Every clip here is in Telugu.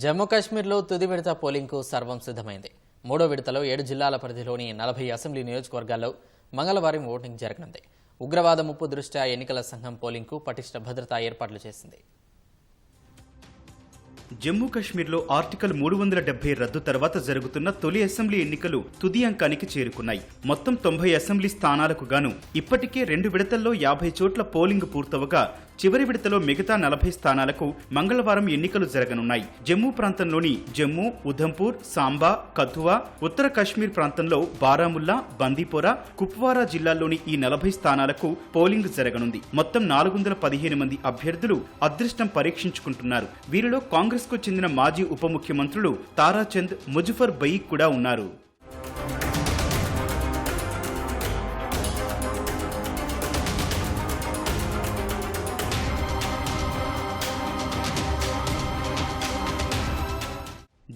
జమ్మూ కాశ్మీర్లో తుది విడత పోలింగ్కు సర్వం సిద్ధమైంది. మూడో విడతలో ఏడు జిల్లాల పరిధిలోని నలభై అసెంబ్లీ నియోజకవర్గాల్లో మంగళవారం ఓటింగ్ జరగనుంది. ఉగ్రవాద ముప్పు దృష్ట్యా ఎన్నికల సంఘం పోలింగ్కు పటిష్ట భద్రతా ఏర్పాట్లు చేసింది. జమ్మూ కాశ్మీర్లో ఆర్టికల్ మూడు వందల డెబ్బై రద్దు తర్వాత జరుగుతున్న తొలి అసెంబ్లీ ఎన్నికలు తుది అంకానికి చేరుకున్నాయి. మొత్తం తొంభై అసెంబ్లీ స్థానాలకు గాను ఇప్పటికే రెండు విడతల్లో యాభై చోట్ల పోలింగ్ పూర్తవగా చివరి విడతలో మిగతా నలభై స్థానాలకు మంగళవారం ఎన్నికలు జరగనున్నాయి. జమ్మూ ప్రాంతంలోని జమ్మూ ఉధంపూర్ సాంబా కథువా ఉత్తర కాశ్మీర్ ప్రాంతంలో బారాముల్లా బందీపోరా కుప్వారా జిల్లాల్లోని ఈ నలభై స్థానాలకు పోలింగ్ జరగనుంది. మొత్తం నాలుగు వందల పదిహేను మంది అభ్యర్థులు అదృష్టం పరీక్షించుకుంటున్నారు. వీరిలో కాంగ్రెస్కు చెందిన మాజీ ఉప ముఖ్యమంత్రులు తారాచంద్ ముజఫర్ బయీక్ కూడా ఉన్నారు.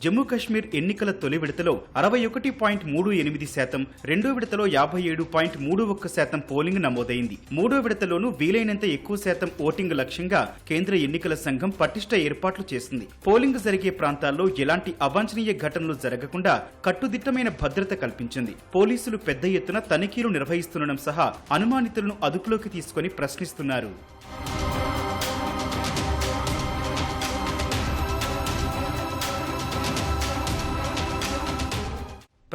జమ్మూ కాశ్మీర్ ఎన్నికల తొలి విడతలో అరవై ఒకటి పాయింట్ మూడు ఎనిమిది శాతం రెండో విడతలో యాభై ఏడు పాయింట్ మూడు ఒక్క శాతం పోలింగ్ నమోదైంది. మూడో విడతలోనూ వీలైనంత ఎక్కువ శాతం ఓటింగ్ లక్ష్యంగా కేంద్ర ఎన్నికల సంఘం పటిష్ట ఏర్పాట్లు చేసింది. పోలింగ్ జరిగే ప్రాంతాల్లో ఎలాంటి అవాంఛనీయ ఘటనలు జరగకుండా కట్టుదిట్టమైన భద్రత కల్పించింది. పోలీసులు పెద్ద ఎత్తున తనిఖీలు నిర్వహిస్తుండడం సహా అనుమానితులను అదుపులోకి తీసుకుని ప్రశ్నిస్తున్నారు.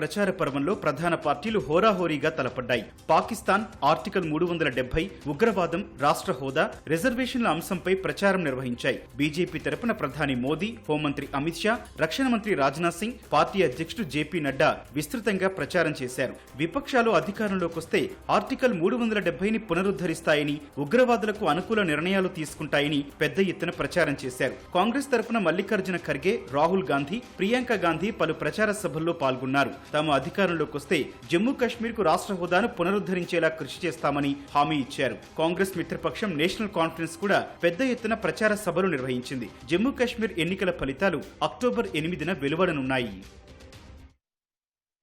ప్రచార పర్వంలో ప్రధాన పార్టీలు హోరాహోరీగా తలపడ్డాయి. పాకిస్తాన్ ఆర్టికల్ మూడు వందల డెబ్బై ఉగ్రవాదం రాష్ట్ర హోదా రిజర్వేషన్ల అంశంపై ప్రచారం నిర్వహించాయి. బీజేపీ తరపున ప్రధాని మోదీ హోంమంత్రి అమిత్ షా రక్షణ మంత్రి రాజ్నాథ్ సింగ్ పార్టీ అధ్యక్షుడు జేపీ నడ్డా విస్తృతంగా ప్రచారం చేశారు. విపక్షాలు అధికారంలోకి వస్తే ఆర్టికల్ మూడు వందల డెబ్బైని పునరుద్ధరిస్తాయని ఉగ్రవాదులకు అనుకూల నిర్ణయాలు తీసుకుంటాయని పెద్ద ఎత్తున ప్రచారం చేశారు. కాంగ్రెస్ తరపున మల్లికార్జున ఖర్గే రాహుల్ గాంధీ ప్రియాంక గాంధీ పలు ప్రచార సభల్లో పాల్గొన్నారు. తాము అధికారంలోకి వస్తే జమ్మూ కాశ్మీర్కు రాష్ట్ర హోదాను పునరుద్ధరించేలా కృషి చేస్తామని హామీ ఇచ్చారు. కాంగ్రెస్ మిత్రపక్షం నేషనల్ కాన్ఫరెన్స్ కూడా పెద్ద ఎత్తున ప్రచార సభలు నిర్వహించింది. జమ్మూ కాశ్మీర్ ఎన్నికల ఫలితాలు అక్టోబర్ ఎనిమిదిన వెలువడనున్నాయి.